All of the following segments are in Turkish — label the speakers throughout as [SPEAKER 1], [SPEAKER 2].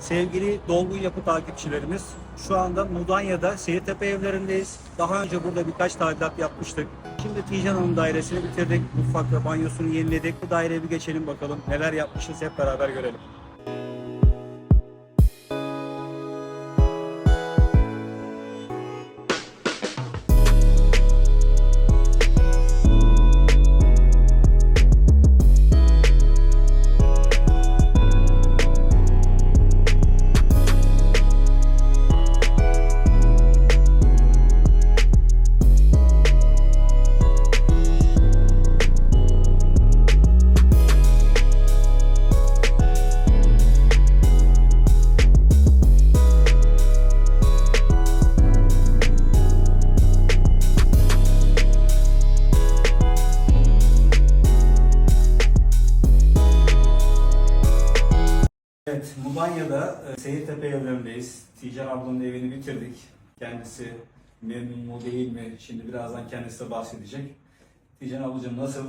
[SPEAKER 1] Sevgili Dolgun Yapı takipçilerimiz, şu anda Mudanya'da Seyirtepe evlerindeyiz. Daha önce burada birkaç tadilat yapmıştık. Şimdi Tijan Hanım dairesini bitirdik. Mutfak ve banyosunu yeniledik. Bu daireye bir geçelim bakalım. Neler yapmışız hep beraber görelim. Evet, Mudanya'da e, Seyirtepe evlerindeyiz. Tijan ablanın evini bitirdik. Kendisi memnun mu değil mi? Şimdi birazdan kendisi de bahsedecek. Tijan ablacığım nasıl?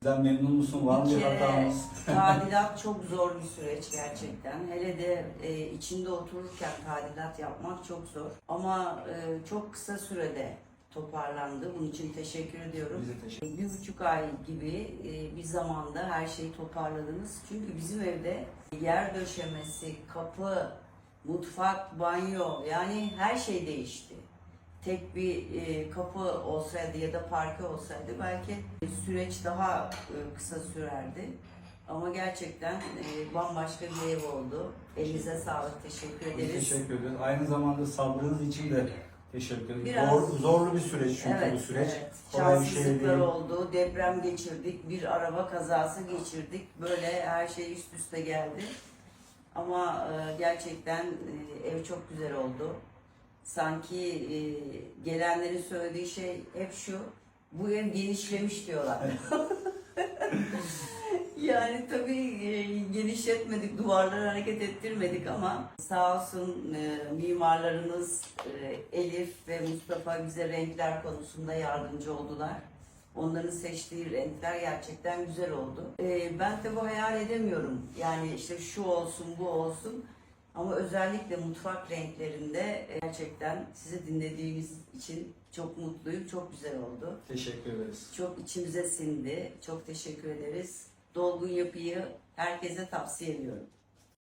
[SPEAKER 1] Bizden memnun musun? Var mı bir
[SPEAKER 2] Bir kere
[SPEAKER 1] hatamız?
[SPEAKER 2] tadilat çok zor bir süreç gerçekten. Hele de e, içinde otururken tadilat yapmak çok zor. Ama e, çok kısa sürede toparlandı. Bunun için teşekkür ediyorum.
[SPEAKER 1] Bize teşekkür
[SPEAKER 2] Bir buçuk ay gibi e, bir zamanda her şeyi toparladınız. Çünkü bizim evde yer döşemesi, kapı, mutfak, banyo yani her şey değişti. Tek bir e, kapı olsaydı ya da parke olsaydı belki süreç daha e, kısa sürerdi. Ama gerçekten e, bambaşka bir ev oldu. Elinize sağlık, teşekkür
[SPEAKER 1] Biz
[SPEAKER 2] ederiz.
[SPEAKER 1] teşekkür ederiz. Aynı zamanda sabrınız için de teşekkür ederiz.
[SPEAKER 2] Biraz-
[SPEAKER 1] Zor, zorlu bir süreç çünkü bu süreç.
[SPEAKER 2] evet.
[SPEAKER 1] Kolay bir şey değil.
[SPEAKER 2] oldu, deprem geçirdik, bir araba kazası geçirdik. Böyle her şey üst üste geldi. Ama e, gerçekten e, ev çok güzel oldu. Sanki e, gelenlerin söylediği şey hep şu, bu ev genişlemiş diyorlar. yani tabii e, genişletmedik, duvarları hareket ettirmedik ama sağ olsun e, mimarlarımız e, Mustafa bize renkler konusunda yardımcı oldular. Onların seçtiği renkler gerçekten güzel oldu. E, ben de bu hayal edemiyorum. Yani işte şu olsun, bu olsun. Ama özellikle mutfak renklerinde e, gerçekten sizi dinlediğimiz için çok mutluyum. Çok güzel oldu.
[SPEAKER 1] Teşekkür ederiz.
[SPEAKER 2] Çok içimize sindi. Çok teşekkür ederiz. Dolgun yapıyı herkese tavsiye ediyorum.